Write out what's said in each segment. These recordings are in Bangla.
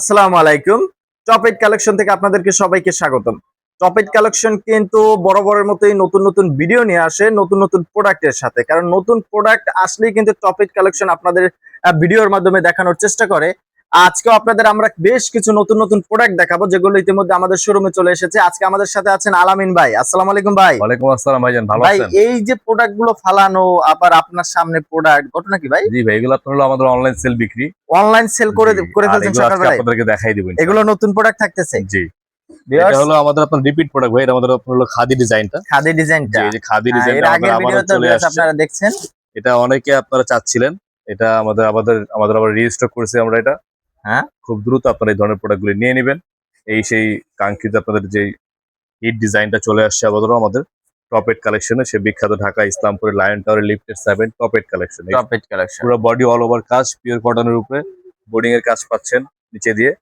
আসসালামু আলাইকুম। টপেট কালেকশন থেকে আপনাদেরকে সবাইকে স্বাগতম। টপেট কালেকশন কিন্তু বরাবরের মতোই নতুন নতুন ভিডিও নিয়ে আসে, নতুন নতুন প্রোডাক্টের সাথে। কারণ নতুন প্রোডাক্ট আসলেই কিন্তু টপেট কালেকশন আপনাদের ভিডিওর মাধ্যমে দেখানোর চেষ্টা করে। আজকেও আপনাদের আমরা বেশ কিছু নতুন নতুন প্রোডাক্ট দেখাবো যেগুলো ইতিমধ্যে আমাদের শোরুমে চলে এসেছে। আজকে আমাদের সাথে আছেন আলামিন ভাই। আসসালামু আলাইকুম ভাই। ওয়ালাইকুম আসসালাম ভাইজান ভালো আছেন? ভাই এই যে প্রোডাক্টগুলো ফালানো আবার আপনার সামনে প্রোডাক্ট ঘটনা কি ভাই? জি ভাই এগুলো আপনার হলো আমাদের অনলাইন সেল বিক্রি। অনলাইন সেল করে করে ফেলছেন আজকে সকালবেলায় আপনাদেরকে দেখাই দিবেন এগুলো নতুন প্রোডাক্ট থাকতেছে? জি। এটা হলো আমাদের আপনার রিপিট প্রোডাক্ট ভাই এটা আমাদের আপনার হলো খাদি ডিজাইনটা খাদি ডিজাইনটা এই যে খাদি ডিজাইনটা আগের আমাদের আবার আপনারা দেখছেন। এটা অনেকে আপনারা চাচ্ছিলেন। এটা আমাদের আমাদের আমাদের আবার রিস্টক করেছি আমরা এটা। হ্যাঁ। খুব দ্রুত আপনারা এই ধরনের প্রোডাক্টগুলি নিয়ে নেবেন। এই সেই কাঙ্ক্ষিত আপনাদের যে হিট ডিজাইনটা চলে আসছে আবারও আমাদের টপেট কালেকশনে সে বিখ্যাত ঢাকা ইসলামপুরের লায়ন টাওয়ারের লিফটেড সেভেন টপেট কালেকশন টপেট কালেকশন পুরো বডি অল ওভার কাজ পিওর কটনের উপরে বোর্ডিং এর কাজ পাচ্ছেন নিচে দিয়ে।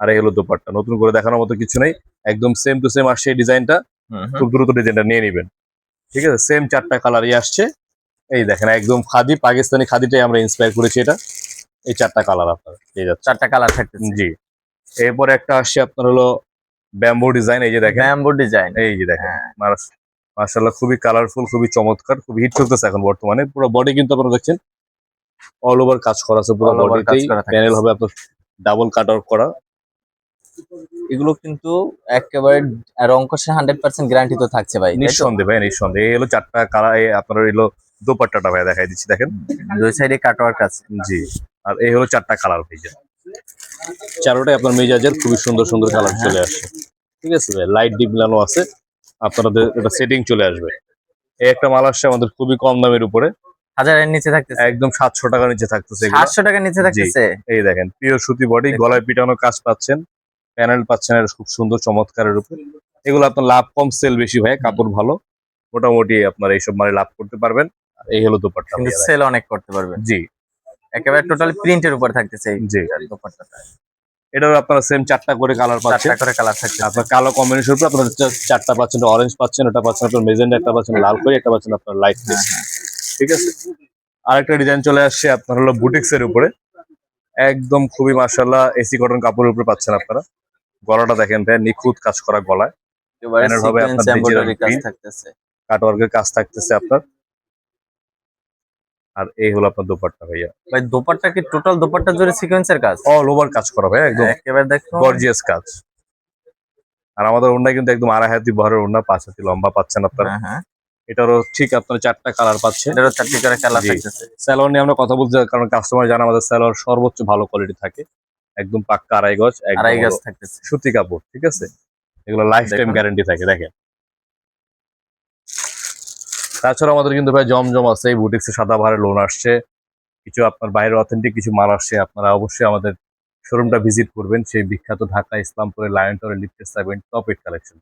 আর এই হলো দোপাট্টা। নতুন করে দেখানোর মতো কিছু নেই। একদম সেম টু সেম আসছে এই ডিজাইনটা খুব দ্রুত ডিজাইনটা নিয়ে নেবেন। ঠিক আছে? সেম চারটা কালারই আসছে। এই দেখেন একদম খাদি পাকিস্তানি খাদিটাই আমরা ইন্সপায়ার করেছি এটা। এই চারটা কালার আপনার পেয়ে যাচ্ছে চারটা কালার থাকতেছে। জি। এরপরে একটা আসছে আপনার হলো ব্যাম্বো ডিজাইন এই যে দেখেন। ব্যাম্বো ডিজাইন এই যে দেখেন। হ্যাঁ। মার্শাল্লাহ খুবই কালারফুল খুবই চমৎকার খুবই হিট করতেছে এখন বর্তমানে। পুরো বডি কিন্তু আপনারা দেখছেন অল ওভার কাজ করা আছে পুরো বডিতেই। প্যানেল হবে আপনার ডাবল কাট আউট করা। এগুলো কিন্তু একেবারে রংকশের হান্ড্রেড পার্সেন্ট গ্যারান্টি তো থাকছে ভাই? নিঃসন্দেহে ভাই নিঃসন্দেহে। এই হলো চারটা কালার আপনার এলো দোপাট্টাটা ভাই দেখাই দিচ্ছি দেখেন। দুই সাইডে কাটওয়ার্ক আছে। জি। আর এই হলো চারটা কালার ভেজা চারোটাই আপনার মেজাজের খুবই সুন্দর সুন্দর কালার। চলে আসছে ঠিক আছে ভাই? লাইট ডিপ মিলানো আছে। আপনাদের এটা সেটিং চলে আসবে। এই একটা মাল আসছে আমাদের খুবই কম দামের উপরে। হাজারের নিচে থাকতেছে। একদম সাতশো টাকার নিচে থাকতেছে। সাতশো টাকার নিচে থাকতেছে? এই দেখেন পিওর সুতি বডি গলায় পিটানো কাজ পাচ্ছেন। প্যানেল পাচ্ছেন খুব সুন্দর চমৎকারের উপরে। এগুলো আপনার লাভ কম সেল বেশি ভাই কাপড় ভালো। মোটামুটি আপনার এইসব মানে লাভ করতে পারবেন। আর এই হলো দোপাট্টা সেল অনেক করতে পারবেন। জি। একেবারে টোটাল প্রিন্টের উপর থাকতেছে এই জি। দোপাট্টাটা। এটাও আপনারা সেম চারটা করে কালার পাচ্ছেন। চারটা করে কালার থাকছে আপনার কালো কম্বিনেশন উপরে আপনার চারটা পাচ্ছেন অরেঞ্জ পাচ্ছেন ওটা পাচ্ছেন আপনার মেজেন্ডা একটা পাচ্ছেন লাল করে একটা পাচ্ছেন আপনার লাইট হ্যাঁ, হ্যাঁ। ঠিক আছে? আরেকটা ডিজাইন চলে আসছে আপনার হলো বুটিক্স এর উপরে। একদম খুবই মার্শাল্লাহ এসি কটন কাপড়ের উপরে পাচ্ছেন আপনারা। গলাটা দেখেন ভাই নিখুঁত কাজ করা গলায়। কাটওয়ার্কের কাজ থাকতেছে আপনার। আর এই হলো আপনার দোপাট্টা ভাইয়া। ভাই দোপাট্টা কি টোটাল দোপাট্টা জুড়ে সিকোয়েন্সের কাজ? অল ওভার কাজ করা ভাই একদম একেবারে দেখো গর্জিয়াস কাজ। আর আমাদের ওড়না কিন্তু একদম আড়াই হাতি বহরের ওড়না পাঁচ হাতি লম্বা পাচ্ছেন আপনারা। হ্যাঁ হ্যাঁ। এটারও ঠিক আপনার চারটা কালার পাচ্ছেন এটারও চারটি করে কালার। থাকতেছে। স্যালোয়ার নিয়ে আমরা কথা বলতে কারণ কাস্টমার জানা আমাদের স্যালোয়ার সর্বোচ্চ ভালো কোয়ালিটি থাকে একদম পাক্কা আড়াই গজ আড়াই হলো থাকতেছে। সুতি কাপড় ঠিক আছে? এগুলো লাইফ টাইম। গ্যারান্টি থাকে দেখেন। তাছাড়া আমাদের কিন্তু ভাই জমজম আছে, এই বুটিক্সে সাদা ভারে লোন আসছে। কিছু আপনার বাইরের অথেন্টিক কিছু মাল আসছে, আপনারা অবশ্যই আমাদের শোরুমটা ভিজিট করবেন। সেই বিখ্যাত ঢাকা ইসলামপুরের লায়ন টরে lifted seven top eight collection